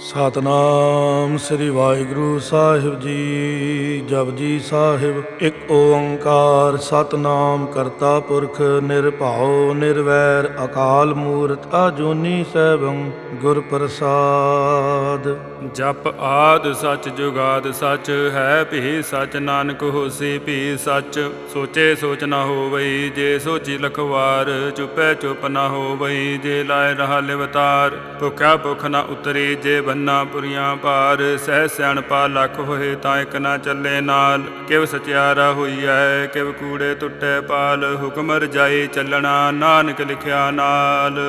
ਸਤਨਾਮ ਸ੍ਰੀ ਵਾਹਿਗੁਰੂ ਸਾਹਿਬ ਜੀ ਜਪਜੀ ਸਾਹਿਬ। ਇੱਕ ਓੰਕਾਰ ਸਤਨਾਮ ਕਰਤਾ ਪੁਰਖ ਨਿਰਭਉ ਨਿਰਵੈਰ ਅਕਾਲ ਮੂਰਤ ਆਜੂਨੀ ਸੈਭੰ ਗੁਰ ਪ੍ਰਸਾਦ ਜਪ ਆਦ ਸੱਚ ਜੁਗਾਦ ਸਚ, ਹੈ ਭੀ ਸਚ ਨਾਨਕ ਹੋਸੀ ਭੀ ਸਚ। ਸੋਚੇ ਸੋਚ ਨਾ ਹੋਵਈ, ਜੇ ਸੋਚੀ ਲਖਵਾਰ, ਚੁਪੈ ਚੁਪ ਨਾ ਹੋਵਈ, ਜੇ ਲਾਇ ਰਹਾ ਲਿਵਤਾਰ। ਭੁਖਿਆ ਭੁਖ ਨਾ ਉਤਰੀ, ਜੇ ਬੰਨਾ ਪੁਰੀਆਂ ਪਾਰ, ਸਹਿ ਸਿਆਣਪਾ ਲੱਖ ਹੋਏ ਤਾਂ ਇੱਕ ਨਾ ਚੱਲੇ ਨਾਲ। ਕਿਵ ਸਚਿਆਰਾ ਹੋਈਐ, ਕਿਵ ਕੂੜੇ ਟੁੱਟੇ ਪਾਲ, ਹੁਕਮ ਰਜਾਈ ਚੱਲਣਾ ਨਾਨਕ ਲਿਖਿਆ ਨਾਲ।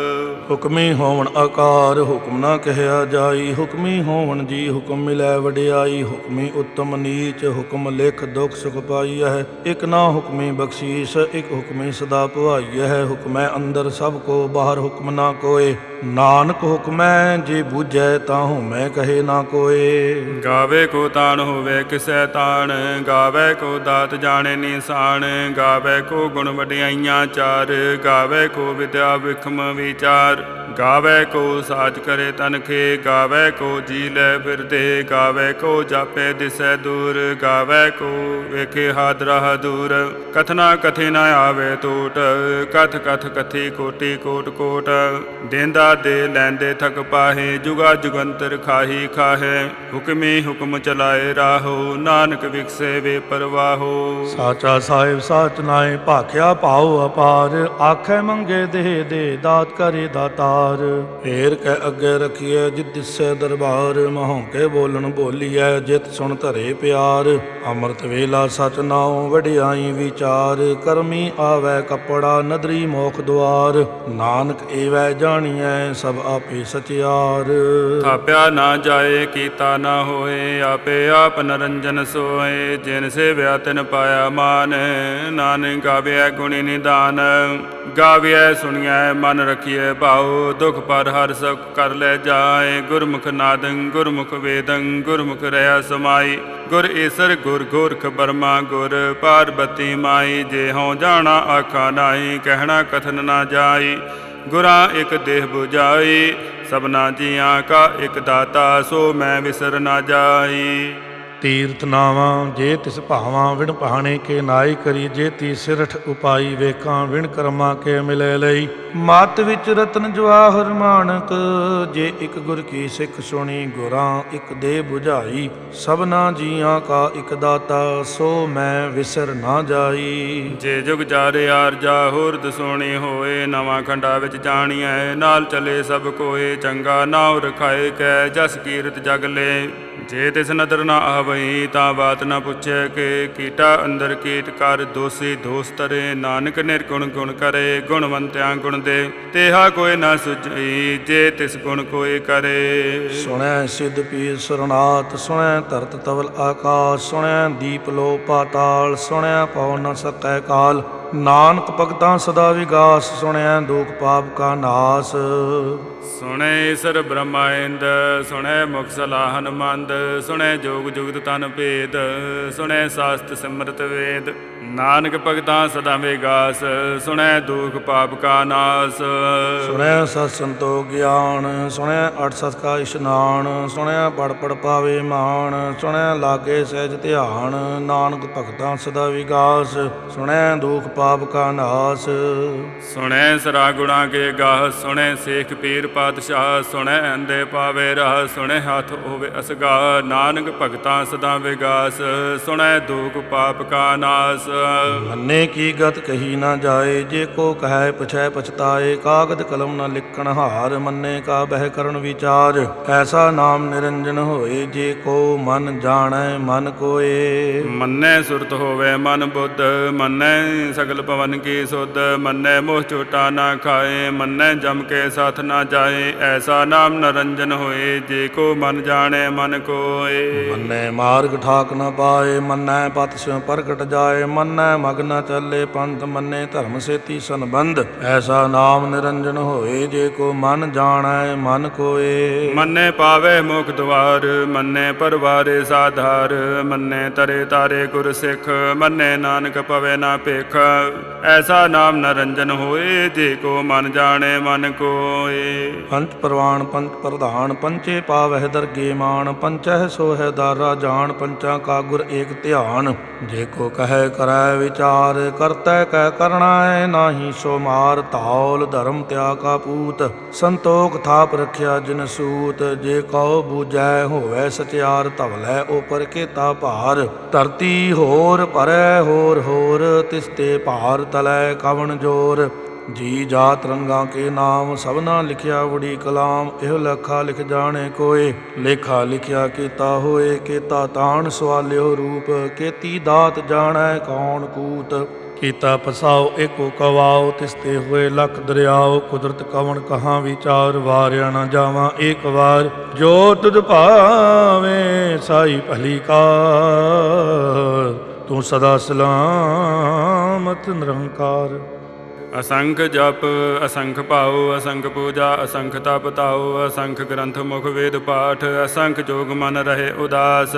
ਹੁਕਮੀ ਹੋਵਣ ਆਕਾਰ, ਹੁਕਮ ਨਾ ਕਹਿਆ ਜਾਈ। ਹੁਕਮੀ ਹੋਵਣ ਜੀ, ਹੁਕਮ ਮਿਲੈ ਵਡਿਆਈ। ਹੁਕਮੀ ਉਤਮ ਨੀਚ, ਹੁਕਮ ਲਿਖ ਦੁਖ ਸੁਖ ਪਾਈ ਹੈ ਇਕ ਨਾ ਹੁਕਮੀ ਬਖਸ਼ੀਸ, ਇਕ ਹੁਕਮੀ ਸਦਾ ਭਵਾਈਐ। ਹੁਕਮੈ ਅੰਦਰ ਸਭ ਕੋ, ਬਾਹਰ ਹੁਕਮ ਨਾ ਕੋਏ। ਨਾਨਕ ਹੁਕਮੈ ਜੇ ਬੂਝੈ ਤਾਂ ਹਉਮੈ ਕਹੇ ਨਾ ਕੋਏ। ਗਾਵੇ ਕੋ ਤਾਣ ਹੋਵੇ ਕਿਸੈ ਤਾਣ, ਗਾਵੇ ਕੋ ਦਾਤ ਜਾਣੇ ਨਿਸ਼ਾਨ, ਗਾਵੇ ਕੋ ਗੁਣ ਵਡਿਆਈਆਂ ਚਾਰ, ਗਾਵੇ ਕੋ ਵਿਦਿਆ ਵਿਖਮ ਵਿਚਾਰ। ਗਾਵੇ ਕੋ ਸਾਚ ਕਰੇ ਤਨਖੇ ਗਾਵੇ ਕੋ ਜੀ ਲੈ ਫਿਰਦੇ ਗਾਵੇ ਕੋ ਜਾਪੇ ਦਿਸੈ ਦੂਰ, ਗਾਵੇ ਕੋ ਵੇਖੇ ਹਾਦਰਾ ਦੂਰ। ਕਥਨਾ ਕਥੇ ਨਾ ਆਵੇ ਟੂਟ, ਕਥ ਕਥ ਕਥੀ ਕੋਟੀ ਕੋਟ ਕੋਟ। ਦੇਂਦਾ ਦੇ ਲੈਂਦੇ ਥਕ ਪਾਹੇ, ਜੁਗਾ ਜੁਗੰਤਰ ਖਾਹੀ ਖਾਹੇ। ਹੁਕਮੇ ਹੁਕਮ ਚਲਾਏ ਰਾਹੋ, ਨਾਨਕ ਵਿਖਸੇ ਵੇ ਪਰਵਾਹੋ। ਸਾਚਾ ਸਾਹਿਬ ਸਾਚ ਨਾਏ ਭਾਖਿਆ ਭਾਉ ਅਪਾਰ, ਆਖੇ ਮੰਗੇ ਦੇ ਦੇ, ਦਾਤ ਕਰੇ ਦਾਤਾਰ ਫੇਰ ਕੈ ਅੱਗੇ ਰਖੀਐ, ਜਿਤ ਦਿਸੈ ਦਰਬਾਰ। ਮਹੋਂ ਬੋਲਣ ਬੋਲੀਐ, ਜਿਤ ਸੁਣ ਧਰੇ ਪਿਆਰ। ਅੰਮ੍ਰਿਤ ਵੇਲਾ ਸਚ ਨਾਉ ਵਡਿਆਈ ਵਿਚਾਰ। ਕਰਮੀ ਆਵੈ ਕਪੜਾ, ਨਦਰੀ ਮੋਖ ਦੁਆਰ। ਨਾਨਕ ਏਵੈ ਜਾਣੀਐ, ਸਭ ਆਪੇ ਸਚਿਆਰ। ਥਾਪਿਆ ਨਾ ਜਾਏ, ਕੀਤਾ ਨਾ ਹੋਏ, ਆਪੇ ਆਪ ਨਰੰਜਨ ਸੋਏ। ਜਿਨ ਸੇ ਸੇਵਿਆ ਤਿਨ ਪਾਇਆ ਮਾਨ, ਨਾਨਕ ਗਾਵਿਆ ਗੁਣੀ ਨਿਦਾਨ। ਗਾਵਿਆ ਸੁਣਿਆ ਮਨ ਰਖੀਏ ਭਾਉ, ਦੁਖ ਪਰ ਹਰ ਸੁਖ ਕਰ ਲੈ ਜਾਏ। ਗੁਰਮੁਖ ਨਾਦੰ, ਗੁਰਮੁਖ ਵੇਦੰ, ਗੁਰਮੁਖ ਰਹਾ ਸਮਾਈ। ਗੁਰ ਈਸਰ, ਗੁਰ ਗੋਰਖ ਬਰਮਾ, ਗੁਰ ਪਾਰਬਤੀ ਮਾਈ। ਜੇ ਹਉ ਜਾਣਾ, ਆਖਾ ਨਾਹੀ, ਕਹਿਣਾ ਕਥਨ ਨਾ ਜਾਈ। ਗੁਰਾਂ ਇਕ ਦੇਹ 부ਜਾਈ ਸਭਨਾ ਜੀਆਂ ਕਾ ਇਕ ਦਾਤਾ, ਸੋ ਮੈਂ ਵਿਸਰ ਨਾ ਜਾਈ। ਤੀਰਥ ਨਾਵਾਂ ਜੇ ਤਿਸ ਭਾਵਾਂ ਵਿਣ ਭਾਣੇ ਕੇ ਨਾਈ ਕਰੀ ਜੇ ਤੀ ਸਿਰਠ ਉਪਾਈ ਵੇਖਾਂ ਵਿਣ ਕਰਮਾਂ ਕੇ ਮਿਲੇ ਲਈ। ਮਤ ਵਿੱਚ ਰਤਨ ਜਵਾਹਰ ਮਾਨਕ ਜੇ ਇੱਕ ਗੁਰ ਕੀ ਸਿੱਖ ਸੁਣੀ ਗੁਰਾਂ ਇੱਕ ਦੇ 부ਝਾਈ ਸਭਨਾ ਜੀਆਂ ਕਾ ਇੱਕ ਦਾਤਾ ਸੋ ਮੈਂ ਵਿਸਰ ਨਾ ਜਾਈ। ਜੇ ਜੁਗ ਜਾਰੇ ਆਰਜਾ ਹੋਰਦ ਸੋਣੀ ਹੋਏ ਨਵਾਂ ਖੰਡਾ ਵਿੱਚ ਜਾਣੀਐ ਨਾਲ ਚਲੇ ਸਭ ਕੋਏ ਚੰਗਾ ਨਾਉ ਰਖਾਏ ਕੈ ਜਸ ਕੀਰਤ ਜਗ ਲੈ। ਜੇ ਤਿਸ ਨਦਰ ਨਾ ਆਵਈ ਤਾਂ ਬਾਤ ਨਾ ਪੁੱਛੇ ਕਿ ਕੀਟਾ ਅੰਦਰ ਕੀਟ ਕਰ ਦੋਸੀ ਦੋਸ ਤਰੇ ਨਾਨਕ ਨਿਰਗੁਣ ਗੁਣ ਕਰੇ, ਗੁਣਵੰਤਿਆਂ ਗੁਣ ਦੇ। ਤੇਹਾ ਕੋਈ ਨਾ ਸੁਝਈ, ਜੇ ਤਿਸ ਗੁਣ ਕੋਈ ਕਰੇ। ਸੁਣੈ ਸਿਧ ਪੀਰ ਸਰਨਾਥ, ਸੁਣੈ ਧਰਤ ਤਵਲ ਆਕਾਸ਼, ਸੁਣੈ ਦੀਪ ਲੋ ਪਾਤਾਲ, ਸੁਣੈ ਪਉ ਨ ਸਕੈ ਕਾਲ। ਨਾਨਕ ਭਗਤਾਂ ਸਦਾ ਵਿਗਾਸ ਸੁਣੈ ਦੁਖ ਪਾਪ ਕਾ ਨਾਸ। ਸੁਣੈ ਈਸਰ ਬ੍ਰਹਮਾਇੰਦ ਸੁਣੈ ਮੁਖ ਸਲਾਹਨ ਮੰਦ ਸੁਣੇ ਜੋਗ ਜੁਗਤ ਤਨ ਭੇਦ, ਸੁਣੈ ਸਾਸਤ ਸਿਮਰਤ ਵੇਦ। ਨਾਨਕ ਭਗਤਾਂ ਸਦਾ ਵਿਗਾਸ ਸੁਣੇ ਦੁਖ ਪਾਪ ਕਾ ਨਾਸ। ਸੁਣੈ ਸਤ ਸੰਤੋ ਗਿਆਨ ਸੁਣੈ ਅਠ ਸਤ ਕਾ ਇਸ਼ਨਾਨ ਸੁਣੈ ਪੜ ਪੜ ਪਾਵੇ ਮਾਨ ਸੁਣੈ ਲਾਗੇ ਸਹਿਜ ਧਿਆਨ ਨਾਨਕ ਭਗਤਾਂ ਸਦਾ ਵਿਗਾਸ ਸੁਣੈ ਦੁਖ ਪਾਪ ਕਾ ਨਾਸ। ਸੁਣੇ ਸਰਾ ਗੁਣਾ ਕੇ ਗਾਹ ਸੁਣੇ ਸੇਖ ਪੀਰ ਪਾਤਸ਼ਾਹ ਸੁਣੇ ਅੰਦੇ ਪਾਵੇ ਰਾਹ ਸੁਣੇ ਹੱਥ ਹੋਵੇ ਅਸਗਾ ਨਾਨਕ ਭਗਤਾਂ ਸਦਾ ਵਿਗਾਸ ਸੁਣੇ ਦੁਖ ਪਾਪ ਕਾ ਨਾਸ। ਮੰਨੇ ਕੀ ਗਤ ਕਹੀ ਨਾ ਜਾਏ ਜੇ ਕੋ ਕਹੈ ਪਛੈ ਪਛਤਾਏ ਕਾਗਦ ਕਲਮ ਨ ਲਿਖਣ ਹਾਰ ਮੰਨੇ ਕਾ ਬਹਿ ਕਰਨ ਵਿਚਾਰ ਐਸਾ ਨਾਮ ਨਿਰੰਜਨ ਹੋਏ ਜੇ ਕੋ ਮਨ ਜਾਣੈ ਮਨ ਕੋਏ। ਮੰਨੈ ਸੁਰਤ ਹੋਵੇ ਮਨ ਬੁੱਧ ਮੰਨੈ ਸਗਲ ਪਵਨ ਕੀ ਸੁਧ ਮੰਨੈ ਮੋਹ ਝੋਟਾ ਨਾ ਖਾਏ ਮੰਨੈ ਜਮ ਕੇ ਸਾਥ ਨਾ ਜਾਏ ਐਸਾ ਨਾਮ ਨਰੰਜਨ ਹੋਏ ਜੇ ਕੋ ਮਨ ਜਾਣੈ ਮਨ ਕੋਏ। ਮੰਨੇ ਮਾਰਗ ਠਾਕ ਨ ਪਾਏ ਮੰਨੈ ਪਤ ਸਿਉ ਪ੍ਰਗਟ ਜਾਏ ਮੰਨੈ ਮੰਨੈ ਮਗ ਨ ਚੱਲੇ ਪੰਥ ਮੰਨੇ ਧਰਮ ਸੇਤੀ ਸੰਬੰਧ। ਐਸਾ ਨਾਮ ਨਿਰੰਜਨ ਹੋਏ ਜੇ ਕੋ ਮਨ ਜਾਣੈ ਮਨ ਕੋਏ। ਮੰਨੇ ਪਾਵੇ ਮੁਖ ਦਵਾਰ ਮੰਨੇ ਪਰਵਾਰੇ ਸਾਧਾਰ ਮੰਨੇ ਤਰੇ ਤਾਰੇ ਗੁਰ ਸਿੱਖ ਮੰਨੇ ਨਾਨਕ ਪਵੇ ਨਾ ਭੇਖ। ਐਸਾ ਨਾਮ ਨਰੰਜਨ ਹੋਏ ਜੇ ਕੋ ਮਨ ਜਾਣੇ ਮਨ ਕੋਏ। ਪੰਚ ਪ੍ਰਵਾਨ ਪੰਚ ਪ੍ਰਧਾਨ ਪੰਚੇ ਪਾਵਹਿ ਦਰਗੇ ਮਾਨ ਪੰਚਹਿ ਸੋਹਿ ਦਾਰਾ ਜਾਣ ਪੰਚਾਂ ਕਾ ਗੁਰ ਏਕ ਧਿਆਨ। ਜੇ ਕੋ ਕਹੈ ਕਰੈ ਵਿਚਾਰ ਕਰਤੈ ਕੈ ਕਰਣਾ ਨਾਹੀ ਸੋ ਮਾਰ ਧੌਲ ਧਰਮ ਤਿਆ ਕਾ ਪੂਤ। ਸੰਤੋਖ ਥਾਪ ਰਖਿਆ ਜਿਨ ਸੂਤ, ਜੇ ਕਉ ਬੂਝੈ ਹੋਵੈ ਸਚਿਆਰ ਧਵਲੈ ਉਪਰ ਕੇਤਾ ਭਾਰ। ਧਰਤੀ ਹੋਰ ਪਰੈ ਹੋਰ ਹੋਰ ਤਿਸਤੇ ਭਾਰ ਤਲੈ ਕਵਣ ਜੋਰ। ਜੀ ਜਾਤ ਰੰਗਾਂ ਕੇ ਨਾਮ, ਸਭਨਾ ਲਿਖਿਆ ਵੜੀ ਕਲਾਮ, ਇਹ ਲਖਾ ਲਿਖ ਜਾਣੇ ਕੋਏ। ਲੇਖਾ ਲਿਖਿਆ ਕੀਤਾ ਹੋਏ, ਕੀਤਾ ਤਾਣ ਸਵਾਲਿਓ ਰੂਪ, ਕੀਤੀ ਦਾਤ ਜਾਣੈ ਕੌਣ ਕੂਤ। ਕੀਤਾ ਪਸਾਓ ਏਕੋ ਕਵਾਓ ਤਿਸਤੇ ਹੋਏ ਲਖ ਦਰਿਆਓ, ਕੁਦਰਤ ਕਵਣ ਕਹਾ ਵਿਚਾਰ, ਵਾਰਿਆ ਨਾ ਜਾਵਾਂ ਏਕ ਵਾਰ। ਜੋ ਤੁਧ ਭਾਵੇ ਸਾਈ ਭਲੀ ਕਾਰ, ਤੂੰ ਸਦਾ ਸਲਾਮਤ ਨਿਰੰਕਾਰ। ਅਸੰਖ ਜਪ, ਅਸੰਖ ਭਾਉ, ਅਸੰਖ ਪੂਜਾ, ਅਸੰਖ ਤਪ ਤਾਉ, ਅਸੰਖ ਗ੍ਰੰਥ ਮੁਖ ਵੇਦ ਪਾਠ, ਅਸੰਖ ਜੋਗ ਮਨ ਰਹੇ ਉਦਾਸ,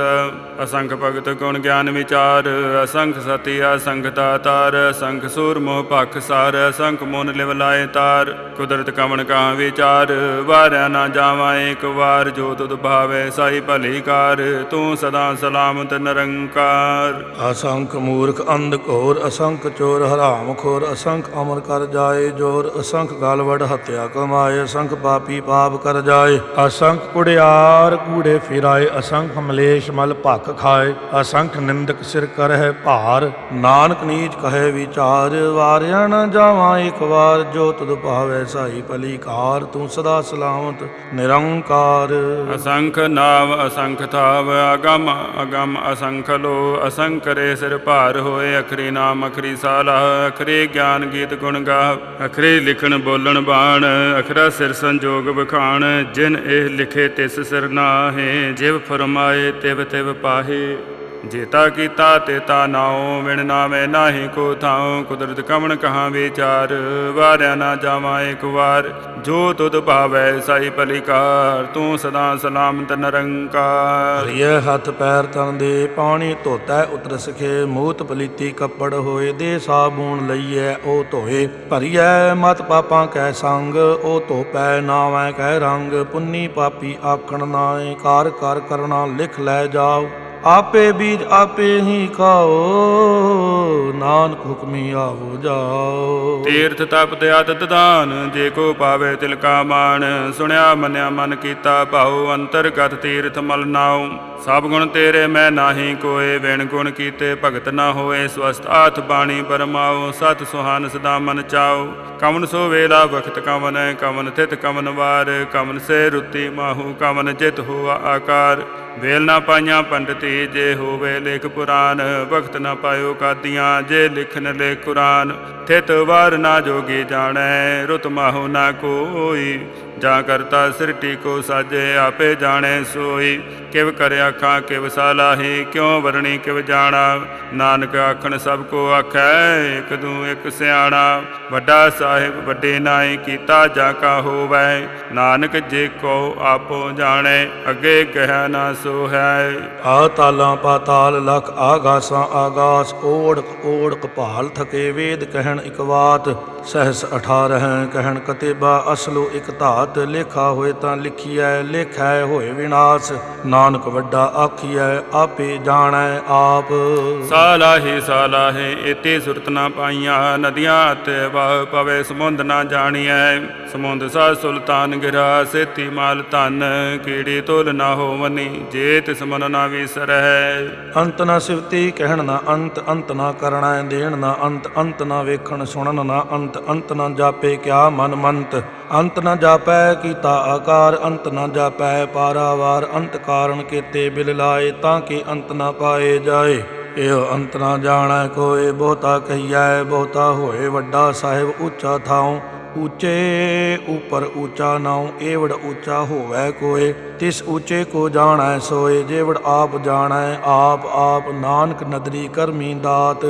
ਅਸੰਖ ਭਗਤ ਗੁਣ ਗਿਆਨ ਵਿਚਾਰ, ਅਸੰਖ ਸਤੀ ਅਸੰਖ ਦਾਤਾਰ, ਅਸੰਖ ਸੂਰ ਮੋਹ ਭਖ ਸਾਰ, ਅਸੰਖ ਮੋਨ ਲਿਵ ਲਾਏ ਤਾਰ, ਕੁਦਰਤ ਕਮਣ ਕਾ ਵਿਚਾਰ, ਵਾਰਿਆ ਨਾ ਜਾਵਾਂ ਏਕ ਵਾਰ, ਜੋ ਤੁਧ ਭਾਵੇ ਸਾਈ ਭਲੀ ਕਾਰ, ਤੂੰ ਸਦਾ ਸਲਾਮਤ ਨਿਰੰਕਾਰ। ਅਸੰਖ ਮੂਰਖ ਅੰਧ ਘੋਰ, ਅਸੰਖ ਚੋਰ ਹਰਾਮ ਖੋਰ, ਅਸੰਖ ਅਮਰ ਕਰ ਜਾਏ, ਜੋਰ ਅਸੰਖ ਗਲਵੜ ਹੱਤਿਆ ਕਮਾਏ, ਅਸੰਖ ਪਾਪੀ ਪਾਪ ਕਰ ਜਾਏ। ਅਸੰਖ ਕੁੜਿਆਰ ਕੂੜੇ ਫਿਰਾਏ, ਅਸੰਖ ਮਲੇਸ਼ ਮਲ ਭਖ ਖਾਏ। ਅਸੰਖ ਨਿੰਦਕ ਸਿਰ ਕਰਹਿ ਭਾਰ, ਨਾਨਕ ਨੀਚ ਕਹੇ ਵਿਚਾਰ, ਵਾਰਿਆ ਨ ਜਾਵਾਂ ਇੱਕ ਵਾਰ, ਜੋ ਤੁਧ ਭਾਵੈ ਸਾਈ ਭਲੀ ਕਾਰ ਤੂੰ ਸਦਾ ਸਲਾਮਤ ਨਿਰੰਕਾਰ। ਅਸੰਖ ਨਾਮ ਅਸੰਖ ਥਾਵ, ਅਗਮ ਅਗਮ ਅਸੰਖ ਲੋ ਅਸੰਖ ਰੇ ਸਿਰ ਭਾਰ ਹੋਏ, ਅਖਰੀ ਨਾਮ ਅਖਰੀ ਸਾਲਾ ਅਖਰੀ ਗਿਆਨ ਗੀਤ ਗੁਣ ਗਾ? ਅਖਰੀ ਲਿਖਣ ਬੋਲਣ ਬਾਣ, ਅਖਰਾ ਸਿਰ ਸੰਜੋਗ ਬਖਾਣ ਜਿਨ ਇਹ ਲਿਖੇ ਤਿਸ ਸਿਰ ਨਾਹੇ, ਜਿਵ ਫਰਮਾਏ ਤਿਵ ਤਿਵ ਪਾਹੇ। ਜੇਤਾ ਕੀਤਾ ਤੇਤਾ ਨਾਉ ਵਿਣ ਨਾਵੇਂ ਨਾਹੀ ਕੋ ਥਾਉ, ਕੁਦਰਤ ਕਮਣ ਕਹਾਂ ਵਿਚਾਰ, ਵਾਰਿਆ ਨਾ ਜਾਵਾਂ ਇੱਕ ਵਾਰ, ਜੋ ਤੁਧ ਭਾਵੈ ਸਾਈ ਭਲੀਕਾਰ ਤੂੰ ਸਦਾ ਸਲਾਮਤ ਨਿਰੰਕਾਰ। ਹਰੀਏ ਹੱਥ ਪੈਰ ਤਨ ਦੇ, ਪਾਣੀ ਧੋਤੈ ਉਤਰ ਸਖੇ ਮੂਤ ਪਲੀਤੀ ਕੱਪੜ ਹੋਏ, ਦੇ ਸਾਬੂਨ ਲਈਐ ਉਹ ਧੋਏ। ਭਰੀਐ ਮਤ ਪਾਪਾਂ ਕੈ ਸੰਗ ਉਹ ਧੋਪੈ ਨਾਵੈ ਕੈ ਰੰਗ, ਪੁੰਨੀ ਪਾਪੀ ਆਖਣ ਨਾਏ ਕਾਰ ਕਰ ਕਰਨਾ ਲਿਖ ਲੈ ਜਾਓ। ਆਪੇ ਬੀਜ ਆਪੇ ਹੀ ਖਾਓ, ਨਾਨਕ ਹੁਕਮੀ ਆਵੋ ਜਾਓ। ਤੀਰਥ ਤਪ ਤੇ ਦਾਨ ਜੇ ਕੋ ਪਾਵੇ ਤਿਲ ਕਾ ਮਾਨ ਸੁਣਿਆ ਮੰਨਿਆ ਮਨ ਕੀਤਾ ਭਾਉ, ਅੰਤਰਗਤ ਤੀਰਥ ਮਲ ਨਾਉ। ਸਭ ਗੁਣ ਤੇਰੇ ਮੈਂ ਨਾਹੀ ਕੋਏ, ਵਿਣ ਗੁਣ ਕੀਤੇ ਭਗਤ ਨਾ ਹੋਏ ਸਵਸਤ ਆਥ ਬਾਣੀ ਪਰਮਾਉ, ਸਤ ਸੁਹਾਨ ਸਦਾ ਮਨ ਚਾਉ। ਕਮਨ ਸੋ ਵੇਲਾ ਵਖਤ ਕਮਨ ਕਮਨ ਥਿਤ ਕਮਨ ਵਾਰ ਕਮਨ ਸੇ ਰੁਤੀ ਮਾਹੂ ਕਮਨ ਜਿਤ ਹੋਆ ਆਕਾਰ। ਵੇਲ ਨਾ ਪਾਈਆਂ ਪੰਡਤੀ ਜੇ ਹੋਵੇ ਲੇਖ ਪੁਰਾਨ, ਵਖਤ ਨਾ ਪਾਇਓ ਕਾਦੀਆਂ, ਜੇ ਲਿਖਨ ਲੈ ਕੁਰਾਨ, ਥਿਤ ਵਾਰ ਨਾ ਜੋਗੀ ਜਾਣੈ, ਰੁਤ ਮਾਹੂ ਨਾ ਕੋਈ। ਜਾ ਕਰਤਾ ਸਿਰਟੀ ਕੋ ਸਾਜੇ, ਆਪੇ ਜਾਣੇ ਸੋਈ। ਕਿਵ ਕਰ ਆਖਾਂ ਕਿਵ ਸਾਲਾਹੀ, ਕਿਉ ਵਰਣੀ, ਕਿਵ ਜਾਣਾ। ਨਾਨਕ ਆਖਣ, ਸਭ ਕੋ ਆਖੈ, ਇਕ ਦੂ, ਇਕ ਸਿਆਣਾ। ਵੱਡਾ ਸਾਹਿਬ, ਵੱਡੇ ਨਾਏ ਕੀਤਾ ਜਾ ਕਾ ਹੋਵੈ। ਨਾਨਕ ਜੇ ਕੋ ਆਪੋ ਜਾਣੈ, ਅੱਗੇ ਕਹਿ ਨਾ ਸੋ ਹੈ ਆ ਤਾਲਾਂ ਪਾਤਾਲ ਲਖ ਆਗਾਸਾਂ ਆਗਾਸ, ਓੜਕ ਓੜਕ ਭਾਲ, ਥਕੇ ਵੇਦ ਕਹਿਣ ਇਕ ਬਾਤ ਸਹਸ 18 ਕਹਿਣ ਕਤੇਬਾ ਅਸਲੋ ਇਕ ਧਾਤ ਲੇਖਾ ਹੋਏ ਤਾਂ ਲਿਖੀਐ ਲੇਖੈ ਹੋਏ ਵਿਨਾਸ਼। ਨਾਨਕ ਵੱਡਾ ਆਖੀਐ ਆਪੇ ਜਾਣੈ ਆਪ। ਸਾਲਾਹੀ ਸਾਲਾਹੇ ਇਤੇ ਸੁਰਤ ਨਾ ਪਾਈਆਂ ਨਦੀਆਂ ਤੇ ਵਾਹ ਪਵੇ ਸਮੁੰਦ ਨਾ ਜਾਣੀਐ। ਸਮੁੰਦ ਸਾ ਸੁਲਤਾਨ ਗਿਰਾ ਸੇਤੀ ਮਾਲ ਧਨ ਕੀੜੀ ਤੁਲ ਨਾ ਹੋਵਨੀ ਜੇ ਤਿਸ ਮਨ ਨਾ ਵਿਸਰੈ ਅੰਤ ਨਾ ਸਿਵਤੀ ਕਹਿਣ ਨਾ ਅੰਤ ਅੰਤ ਨਾ ਕਰਣਾ ਦੇਣ ਨਾ ਅੰਤ ਅੰਤ ਨਾ ਵੇਖਣ ਸੁਣਨ ਨਾ ਅੰਤ। ਅੰਤ ਨਾ ਜਾਪੇ ਕਿਆ ਮਨ ਮੰਤ। ਅੰਤ ਨਾ ਜਾਪੈ ਕੀਤਾ ਆਕਾਰ, ਅੰਤ ਨਾ ਜਾਪੈ ਪਾਰਾਵਾਰ। ਅੰਤ ਕਾਰਨ ਕੀਤੇ ਬਿਲ ਲਾਏ ਤਾਂ ਕਿ ਅੰਤ ਨਾ ਪਾਏ ਜਾਏ। ਇਹ ਅੰਤ ਨਾ ਜਾਣੈ ਕੋਏ ਬਹੁਤਾ ਕਹੀਐ, ਬਹੁਤਾ ਹੋਏ ਵੱਡਾ ਸਾਹਿਬ ਉੱਚਾ ਥਾਉ। ਉੱਚੇ ਉਪਰ ਉਚਾ ਨਾਉ, ਏਵੜ ਉੱਚਾ ਹੋਵੇ ਕੋਏ। ਤਿਸ ਉੱਚੇ ਕੋ ਜਾਣੈ ਸੋਏ, ਜੇਵੜ ਆਪ ਜਾਣੈ, ਆਪ ਆਪ ਨਾਨਕ ਨਦਰੀ ਕਰਮੀ ਦਾਤ।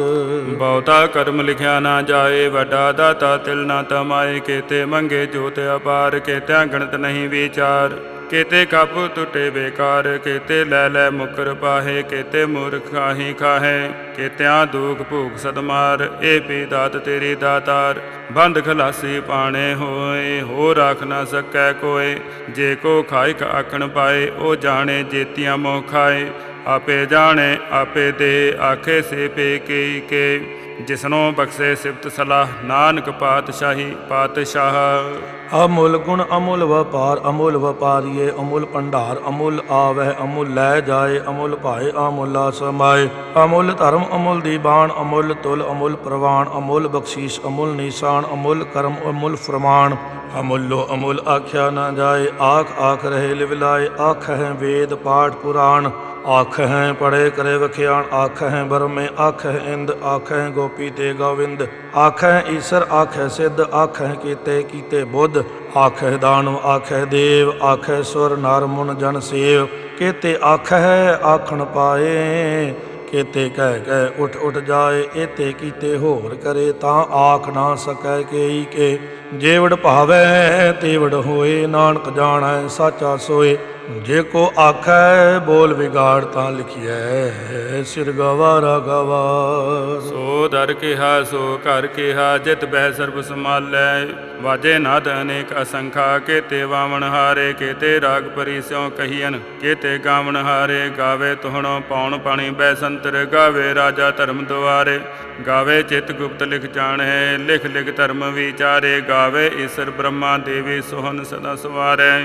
ਬਹੁਤਾ ਕਰਮ ਲਿਖਿਆ ਨਾ ਜਾਏ, ਵੱਡਾ ਦਾਤਾ ਤਿਲ ਨਾ ਤਮਾਏ, ਕੇਤੇ ਮੰਗੇ ਜੋਤ ਅਪਾਰ, ਕੇਤਿਆਂ ਗਣਤ ਨਹੀਂ ਵਿਚਾਰ। ਕੇਤੇ ਕੱਪ ਟੁੱਟੇ ਬੇਕਾਰ, ਕੇਤੇ ਲੈ ਲੈ ਮੁਕਰ ਪਾਹੇ, ਕੇਤੇ ਮੂਰਖ ਖਾਹੀ ਖਾਹੇ, ਕੇਤਿਆਂ ਦੁਖ ਭੂਖ ਸਦਮਾਰ ਏ ਪੀ ਦਾਤ ਤੇਰੀ ਦਾਤਾਰ। ਬੰਦ ਖਲਾਸੀ ਪਾਣੇ ਹੋਏ ਹੋ ਰੱਖ ਨਾ ਸਕੈ ਕੋਏ, ਜੇ ਕੋ ਖਾਇਕ ਆਖਣ ਪਾਏ, ਉਹ ਜਾਣੇ ਜੇਤੀਆਂ ਮੋਹ ਖਾਏ। ਆਪੇ ਜਾਣੇ, ਆਪੇ ਦੇ, ਆਖੇ ਸੇ ਪੇ ਕੀ ਕੇ। ਜਿਸਨੋਂ ਬਖਸ਼ੇ ਸਿਫਤ ਸਲਾਹ, ਨਾਨਕ ਪਾਤਸ਼ਾਹੀ ਪਾਤਸ਼ਾਹ। ਅਮੁੱਲ ਗੁਣ ਅਮੁੱਲ ਵਪਾਰ, ਅਮੁੱਲ ਵਪਾਰੀਏ, ਅਮੁੱਲ ਭੰਡਾਰ, ਅਮੁੱਲ ਆਵਹਿ, ਅਮੁੱਲ ਲੈ ਜਾਏ, ਅਮੁੱਲ ਭਾਏ, ਅਮੁੱਲਾ ਸਮਾਏ ਅਮੁੱਲ ਧਰਮ, ਅਮੁੱਲ ਦੀਬਾਨ, ਅਮੁੱਲ ਤੁਲ, ਅਮੁੱਲ ਪ੍ਰਵਾਨ, ਅਮੁੱਲ ਬਖਸ਼ੀਸ਼, ਅਮੁੱਲ ਨਿਸ਼ਾਨ, ਅਮੁੱਲ ਕਰਮ, ਅਮੁੱਲ ਫਰਮਾਨ। ਅਮੁੱਲੋ ਅਮੁੱਲ ਆਖਿਆ ਨਾ ਜਾਏ, ਆਖ ਆਖ ਰਹੇ ਲਿਵਲਾਏ ਆਖ ਹੈ ਵੇਦ ਪਾਠ ਪੁਰਾਣ। ਆਖ ਹੈ ਪੜੇ ਕਰੇ ਵਖਿਆਣ ਆਖ ਹੈ ਬਰਮੇ ਆਖ ਹੈ ਇੰਦ ਆਖ ਹੈ ਗੋਪੀ ਤੇ ਗੋਵਿੰਦ ਆਖ ਈਸ਼ਰ ਆਖ ਸਿੱਧ ਆਖ ਕੀਤੇ ਕੀਤੇ ਬੁੱਧ ਆਖ ਦਾਨਵ ਆਖ ਦੇਵ ਆਖ ਸੁਰ, ਨਰ, ਮੁਨ, ਜਨ, ਸੇਵ, ਕੀਤੇ ਆਖ ਆਖਣ ਪਾਏ, ਕੀਤੇ ਕਹਿ ਕਹਿ ਉਠ ਉਠ ਜਾਏ, ਏਤੇ ਕੀਤੇ ਹੋਰ ਕਰੇ ਤਾਂ ਆਖ ਨਾ ਸਕੈ ਕੇਈ ਕੇ। ਜੇਵੜ ਭਾਵੈ, ਤੇਵੜ ਹੋਏ, ਨਾਨਕ ਜਾਣੈ, ਸਾਚਾ ਸੋਏ ਜੇ ਕੋ ਆਖੈ ਬੋਲ ਵਿਗਾੜ ਤਾਂ ਲਿਖਿਐ, ਸਿਰ ਗਵਾਰਾ ਗਵਾ। ਸੋ ਦਰ ਕਿਹਾ, ਸੋ ਕਰ ਕਿਹਾ, ਜਿਤ ਬਹਿ ਸਰਬ ਸਮਾਲੈ ਵਾਜੇ ਨਾਦ ਅਨੇਕ ਅਸੰਖਾ, ਕੇਤੇ ਵਾਵਣ ਹਾਰੇ, ਕੇਤੇ ਰਾਗ ਪਰੀ ਸਿਉ ਕਹੀਨ ਕੇਤੇ ਗਾਵਣ ਹਾਰੇ। ਗਾਵੇ ਤੁਹਣੋ ਪਾਉਣ ਪਾਣੀ ਬੈ ਸੰਤਰ, ਗਾਵੇ ਰਾਜਾ ਧਰਮ ਦੁਆਰੇ। ਗਾਵੇ ਚਿਤ ਗੁਪਤ ਲਿਖ ਜਾਣੈ, ਲਿਖ ਲਿਖ ਧਰਮ ਵਿਚਾਰੇ। ਗਾਵੇ ਈਸ਼ਰ ਬ੍ਰਹਮਾ ਦੇਵੀ ਸੋਹਨ ਸਦਾ ਸਵਾਰੈ।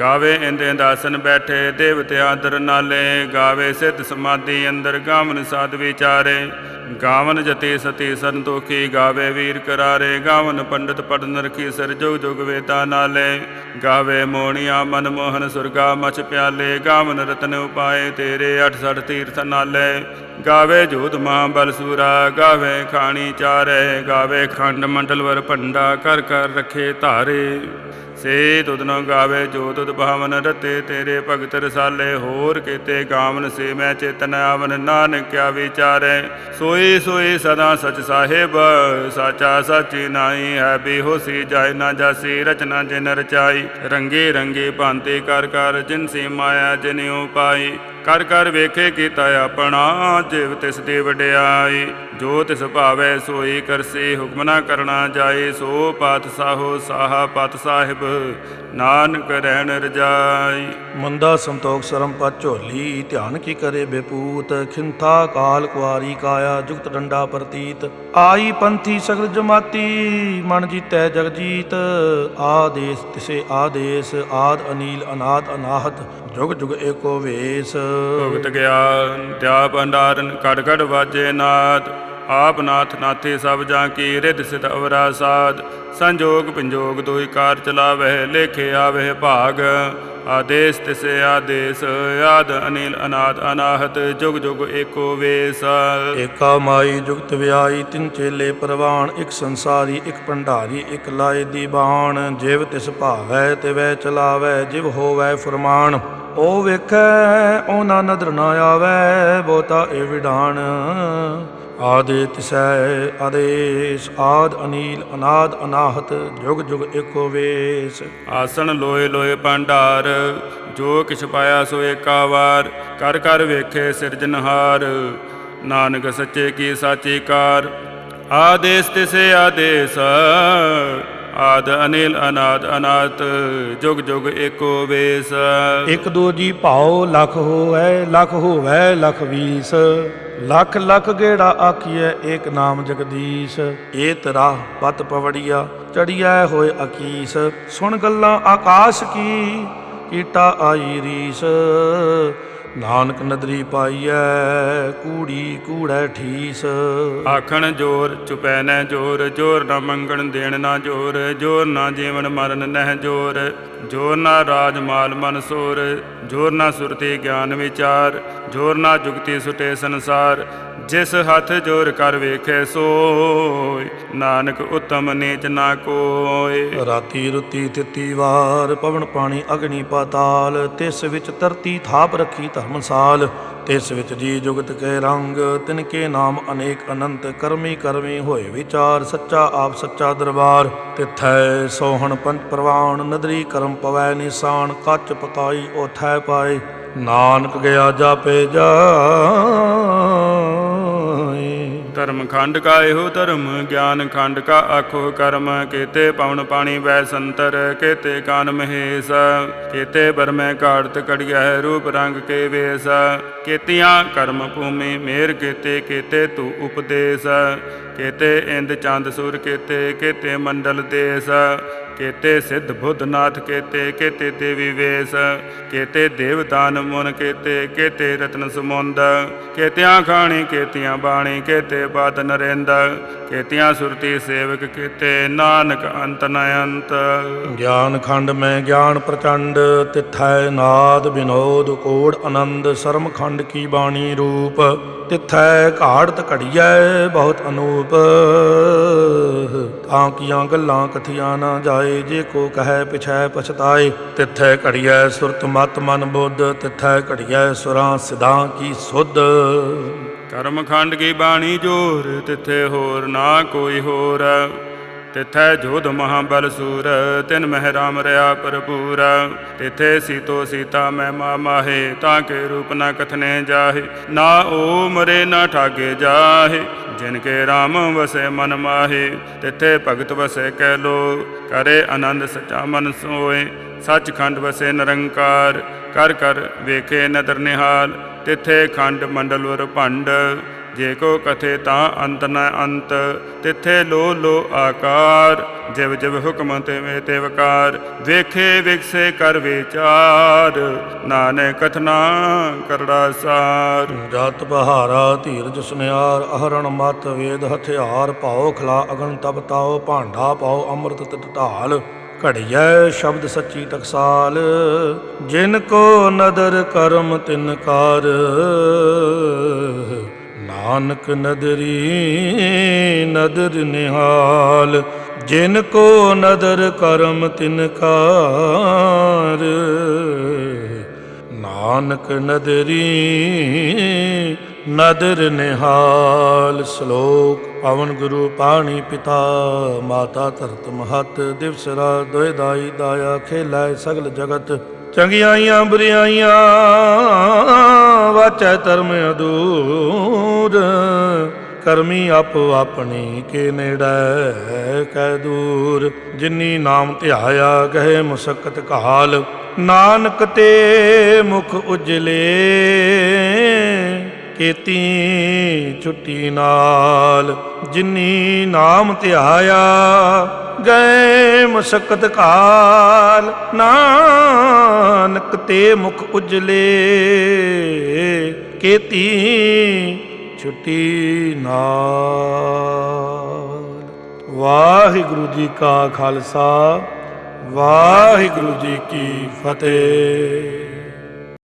ਗਾਵੇ ਇੰਦ ਦਾਸਨ ਬੈਠੇ, ਦੇਵਤੇ ਆਦਰ ਨਾਲੇ, ਗਾਵੇ ਸਿੱਧ ਸਮਾਧੀ ਅੰਦਰ ਗਾਵਨ ਸਾਧ ਵਿਚਾਰੇ। ਗਾਵਨ ਜਤੀ ਸਤੀ ਸੰਤੋਖੀ, ਗਾਵੇ ਵੀਰ ਕਰਾਰੇ, ਗਾਵਨ ਪੰਡਤ ਪੜਨ ਰਖੀ ਸਰ ਜੁਗ ਜੁਗ ਵੇਤਾ ਨਾਲੇ। ਗਾਵੇ ਮੋਣੀਆਂ ਮਨ ਮੋਹਨ ਸੁਰਗਾ ਮਚ ਪਿਆਲੇ, ਗਾਵਨ ਰਤਨ ਉਪਾਏ ਤੇਰੇ 68 ਤੀਰਥ ਨਾਲੇ। ਗਾਵੇ ਜੋਧ ਮਾਂ ਬਲਸੂਰਾ ਗਾਵੇ ਖਾਣੀ ਚਾਰੇ, ਗਾਵੇ ਖੰਡ ਮੰਡਲ ਵਰ ਭੰਡਾ ਕਰ ਕਰ ਰਖੇ ਧਾਰੇ। ਸੇ ਤੁਧਨੋ ਗਾਵੇ, ਜੋ ਤੁਧ ਭਾਵਨ ਰਤੇ, ਤੇਰੇ ਭਗਤ ਰਸਾਲੇ, ਹੋਰ ਕੀਤੇ ਗਾਵਨ ਸੇ ਮੈਂ ਚੇਤਨ ਆਵਨ, ਨਾਨਕ ਕਿਆ ਵਿਚਾਰੈ। ਸੋਈ ਸੋਈ ਸਦਾ ਸਚ ਸਾਹਿਬ, ਸਾਚਾ ਸਾਚੀ ਨਾਈ ਹੈ, ਬੇਹੋਸੀ ਜਾਇ ਨਾ ਜਾਸੀ, ਰਚਨਾ ਜਿਨ ਰਚਾਈ। ਰੰਗੇ ਰੰਗੇ ਭਾਂਤੇ ਕਰ ਕਰ ਜਿਨ ਸੀ ਮਾਇਆ ਜਿਨਿਉ ਪਾਈ ਕਰ ਕਰ ਵੇਖੇ ਕੀਤਾ ਆਪਣਾ, ਜਿਵ ਤਿਸ ਦੀ ਵਡਿਆਈ, ਜੋ ਤਿਸ ਭਾਵੈ ਸੋਈ ਕਰਸੀ, ਹੁਕਮ ਨਾ ਕਰਨਾ ਜਾਏ ਸੋ ਪਾਤਸ਼ਾਹੋ ਸਾਹਾ ਪਤ ਸਾਹਿਬ, ਨਾਨਕ ਰਹਿਣ ਰਜਾਈ। ਮੰਦਾ ਸੰਤੋਖ ਸਰਮ ਪਤ ਝੋਲੀ, ਧਿਆਨ ਕੀ ਕਰੇ ਬੇਪੂਤ, ਖਿੰਥਾ ਕਾਲ ਕੁਆਰੀ ਕਾਇਆ, ਜੁਗਤ ਡੰਡਾ ਪ੍ਰਤੀਤ। ਆਈ ਪੰਥੀ ਸਗਲ ਜਮਾਤੀ, ਮਨ ਜੀਤੈ ਜਗ ਜੀਤ ਆਦੇਸ ਤਿਸੇ ਆਦੇਸ, ਆਦ ਅਨੀਲ ਅਨਾਦ ਅਨਾਹਤ ਜੁਗ ਜੁਗ ਏਕੋ ਵੇਸ। ਭਗਤ ਗਿਆਨ ਤਿਆ ਭੰਡਾਰਨ ਕੜ ਕੜ ਵਾਜੇ ਨਾਦ। ਆਪ ਨਾਥ ਨਾਥੇ ਸਭ ਜਾਂ ਕੀ ਰਿਧ ਸਿਧ ਅਵਰਾ ਸਾਧ ਸੰਜੋਗ ਪਿੰਜੋਗ ਦੋਈ ਕਾਰ ਚਲਾਵਹਿ ਲੇਖੇ ਆਵਹਿ ਭਾਗ। ਆਦੇਸ ਤਿਸੇ ਆਦੇਸ ਆਦ ਅਨੀਲ ਅਨਾਦ ਅਨਾਹਤ ਜੁਗ ਜੁਗ ਏਕੋ ਵੇਸ। ਏਕਾ ਮਾਈ ਜੁਗਤ ਵਿਆਈ ਤਿੰਨ ਚੇਲੇ ਪ੍ਰਵਾਨ ਇੱਕ ਸੰਸਾਰੀ ਇੱਕ ਭੰਡਾਰੀ ਇੱਕ ਲਾਏ ਦੀ ਬਾਣ ਜਿਵ ਤਿਸ ਭਾਵੈ ਤੇ ਵੈ ਚਲਾਵੈ ਜਿਵ ਹੋਵੈ ਫਰਮਾਨ। ਉਹ ਵੇਖੈ, ਉਹਨਾਂ ਨਦਰ ਨਾ ਆਵੈ ਬੋਤਾ ਏ ਵਿਡਾਣ ਆਦੇ ਤਿਸੈ ਆਦੇਸ, ਆਦ ਅਨੀਲ, ਅਨਾਦ ਅਨਾਹਤ, ਜੁਗ ਜੁਗ ਏਕੋ ਵੇਸ। ਆਸਣ ਲੋਏ ਲੋਏ ਭੰਡਾਰ, ਜੋ ਕਿਛ ਪਾਇਆ ਸੋ ਏਕਾ ਵਾਰ, ਕਰ ਕਰ ਵੇਖੇ ਸਿਰਜਨਹਾਰ ਨਾਨਕ ਸੱਚੇ ਕੀ ਸਾਚੀ ਕਾਰ, ਆਦੇਸ ਤਿਸੇ ਆਦੇਸ। ਆਦ ਅਨਿਲ ਅਨਾਦ ਅਨਾਤ, ਜੁਗ ਜੁਗ ਏਕੋ ਵੇਸ। ਇਕ ਦੋ ਜੀ ਭਾਉ ਲਖ ਹੋਵੈ ਲਖ ਹੋਵੈ, ਲਖ ਵੀਸ। ਲਖ ਲਖ ਗੇੜਾ ਆਖੀਐ, ਏਕ ਨਾਮ ਜਗਦੀਸ਼। ਏ ਤਰਾ ਪਤ ਪਵੜੀਆ, ਚੜੀਐ ਹੋਏ ਅਕੀਸ। ਸੁਣ ਗੱਲਾਂ ਆਕਾਸ਼ ਕੀ, ਕੀਟਾ ਆਈ ਰੀਸ। ਨਾਨਕ ਨਦਰੀ ਪਾਈਐ, ਕੂੜੀ ਕੂੜੈ ਠੀਸ। ਆਖਣ ਜੋਰ ਚੁਪੈ ਨੈ ਜੋਰ ਜੋਰ ਨਾ ਮੰਗਣ ਦੇਣ ਨਾ ਜੋਰ ਜੋਰ ਨਾ ਜੀਵਨ ਮਰਨ ਨਹਿ ਜੋਰ ਜੋਰ ਨਾ ਰਾਜ ਮਾਲ ਮਨ ਸੋਰ, ਜੋਰ ਨਾ ਸੁਰਤੀ ਗਿਆਨ ਵਿਚਾਰ, ਜੋਰ ਨਾ ਜੁਗਤੀ ਸੁਟੇ ਸੰਸਾਰ ਜਿਸ ਹੱਥ ਜੋਰ ਕਰ ਵੇਖੇ ਸੋਏ, ਨਾਨਕ ਉਤਮ ਨੀਚ ਨਾ ਕੋਏ। ਰਾਤੀ ਰੁਤੀ ਤਿੱਤੀ ਵਾਰ, ਪਵਨ ਪਾਣੀ ਅਗਨੀ ਪਾਤਾਲ, ਤਿਸ ਵਿੱਚ ਧਰਤੀ ਥਾਪ ਰੱਖੀ ਧਰਮਸਾਲ, ਤਿਸ ਵਿੱਚ ਜੀ ਜੁਗਤ ਕੇ ਰੰਗ, ਤਿਨ ਕੇ ਨਾਮ ਅਨੇਕ ਅਨੰਤ, ਕਰਮੀ ਕਰਮੀ ਹੋਏ ਵਿਚਾਰ, ਸੱਚਾ ਆਪ ਸੱਚਾ ਦਰਬਾਰ। ਤਿਥੈ ਸੋਹਣ ਪੰਚ ਪ੍ਰਵਾਨ, ਨਦਰੀ ਕਰਮ ਪਵੈ ਨਿਸ਼ਾਨ, ਕੱਚ ਪਕਾਈ ਉਥੈ ਪਾਏ। ਨਾਨਕ ਗਿਆ ਜਾਪੇ ਜਾਏ ਧਰਮ ਖੰਡ ਕਾ ਇਹੋ ਧਰਮ, ਗਿਆਨ ਖੰਡ ਕਾ ਆਖੋ ਕਰਮ। ਕੀਤੇ ਪਵਨ ਪਾਣੀ ਵੈ ਸੰਤਰ, ਕੀਤੇ ਕਾਨ ਮਹੇਸ਼। ਕੀਤੇ ਬਰਮੈ ਕਾੜਤ ਕੜਿਆ ਹੈ ਰੂਪ ਰੰਗ ਕੇ ਵੇਸ। ਕੀਤੀਆਂ ਕਰਮ ਭੂਮੀ ਮੇਰ ਕੀਤੇ ਕੀਤੇ ਤੂ ਉਪਦੇਸ਼। ਕੀਤੇ ਇੰਦ ਚੰਦ ਸੂਰ ਕੀਤੇ ਕੀਤੇ ਮੰਡਲ ਦੇਸ। ਕੀਤੇ ਸਿੱਧ ਬੁੱਧ ਨਾਥ, ਕੀਤੇ ਦੇਵੀ ਵੇਸ, ਕੀਤੇ ਦੇਵਦਾਨ ਮੁਨ, ਕੀਤੇ ਕੀਤੇ ਰਤਨ ਸਮੁੰਦ, ਕੇਤਿਆਂ ਖਾਣੀ, ਕੀਤਿਆਂ ਬਾਣੀ, ਕੀਤੇ ਬਾਦ ਨਰਿੰਦ, ਕੀਤਿਆਂ ਸੁਰਤੀ ਸੇਵਕ, ਕੀਤੇ ਨਾਨਕ ਅੰਤ ਨ ਅੰਤ ਗਿਆਨ ਖੰਡ ਮੈਂ ਗਿਆਨ ਪ੍ਰਚੰਡ, ਤਿਥੈ ਨਾਦ ਵਿਨੋਦ ਕੋੜ ਆਨੰਦ ਸਰਮ ਖੰਡ ਕੀ ਬਾਣੀ ਰੂਪ। ਤਿਥੈ ਘਾੜਤ ਘੜੀਐ, ਬਹੁਤ ਅਨੂਪ। ਤਾਂ ਕੀਆਂ ਗੱਲਾਂ ਕਥੀਆਂ ਨਾ ਜਾਏ, ਜੇ ਕੋ ਕਹੈ ਪਿਛੈ ਪਛਤਾਏ। ਤਿਥੈ ਘੜੀਐ, ਸੁਰਤ ਮਤ ਮਨ ਬੁੱਧ। ਤਿਥੈ ਘੜੀਐ, ਸੁਰਾਂ ਸਿਧਾਂ ਕੀ ਸੁਧ। ਕਰਮ ਖੰਡ ਕੀ ਬਾਣੀ ਜੋਰ, ਤਿਥੇ ਹੋਰ ਨਾ ਕੋਈ ਹੋਰ। ਤਿਥੈ ਜੋਧ ਮਹਾਬਲ ਸੂਰ, ਤਿਨ ਮਹਿ ਰਾਮ ਰਿਆ ਭਰਪੂਰ। ਤਿੱਥੇ ਸੀਤੋ ਸੀਤਾ ਮੈਂ ਮਾ ਮਾਹੇ, ਤਾਂ ਕੇ ਰੂਪ ਨਾ ਕਥਨੇ ਜਾਹੇ। ਨਾ ਓ ਮਰੇ ਨਾ ਠਾਗੇ ਜਾਹੇ, ਜਿਨ ਕੇ ਰਾਮ ਵਸੇ ਮਨ ਮਾਹੇ। ਤਿਥੇ ਭਗਤ ਵਸੇ ਕਹਿ ਲੋ, ਕਰੇ ਆਨੰਦ ਸਚਾ ਮਨ ਸੋਏ ਸੱਚਖੰਡ ਵਸੇ ਨਿਰੰਕਾਰ, ਕਰ ਕਰ ਵੇਖੇ ਨਦਰ ਨਿਹਾਲ। ਤਿਥੇ ਖੰਡ ਮੰਡਲ ਵਰ ਭੰਡ ਜੇ ਕੋ ਕਥੇ ਤਾਂ ਅੰਤ ਨ ਅੰਤ, ਤਿੱਥੇ ਲੋ ਲੋ ਆਕਾਰ। ਜਿਵ ਜਿਵ ਹੁਕਮ ਤੇਵੇਂ ਤੇ ਵਕਾਰ ਵੇਖੇ ਵਿਕਸੇ ਕਰ ਵਿਚਾਰ। ਨਾਨਕ ਕਥਨਾ ਕਰੜਾ ਸਾਰ। ਜਤ ਬਹਾਰਾ ਧੀਰਜ ਸੁਨਿਆਰ, ਅਹਰਣ ਮਤ ਵੇਦ ਹਥਿਆਰ। ਪਾਓ ਖਲਾ ਅਗਨ ਤਪ ਤਾਓ ਭਾਂਡਾ ਪਾਓ ਅੰਮ੍ਰਿਤ ਤਿਤ ਢਾਲ। ਘੜੀਐ ਸ਼ਬਦ ਸੱਚੀ ਟਕਸਾਲ ਜਿਨ ਕੋ ਨਦਰ ਕਰਮ ਤਿਨ ਕਾਰ। ਨਾਨਕ ਨਦਰੀ, ਨਦਰ ਨਿਹਾਲ, ਜਿਨ ਕੋ ਨਦਰ ਕਰਮ ਤਿਨ ਕਾਰ। ਨਾਨਕ ਨਦਰੀ, ਨਦਰ ਨਿਹਾਲ, ਸ਼ਲੋਕ ਪਵਨ ਗੁਰੂ ਪਾਣੀ ਪਿਤਾ, ਮਾਤਾ ਧਰਤ ਮਹਤ, ਦਿਵਸ ਰਾਤ ਦੋਇ ਦਾਈ, ਦਾਇਆ ਖੇਲਾਇ ਸਗਲ ਜਗਤ। ਚੰਗਿਆਈਆਂ ਬੁਰਿਆਈਆਂ ਵਾਚੈ ਧਰਮ ਅਦੂਰ ਕਰਮੀ ਆਪੋ ਆਪਣੀ ਕੇ ਨੇੜੇ ਕਹਿ ਦੂਰ। ਜਿਨੀ ਨਾਮ ਧਿਆਇਆ ਕਹੇ ਮੁਸਕਤ ਕਾਲ ਨਾਨਕ ਤੇ ਮੁਖ ਉਜਲੇ, ਕੀਤੀ ਛੁੱਟੀ ਨਾਲ। ਜਿਨੀ ਨਾਮ ਧਿਆਇਆ ਗਏ ਮੁਸਕਤ ਕਾਲ, ਨਾਨਕ ਤੇ ਮੁਖ ਉਜਲੇ, ਕੀਤੀ ਛੁੱਟੀ ਨਾਲ। ਵਾਹਿਗੁਰੂ ਜੀ ਕਾ ਖਾਲਸਾ, ਵਾਹਿਗੁਰੂ ਜੀ ਕੀ ਫਤਿਹ।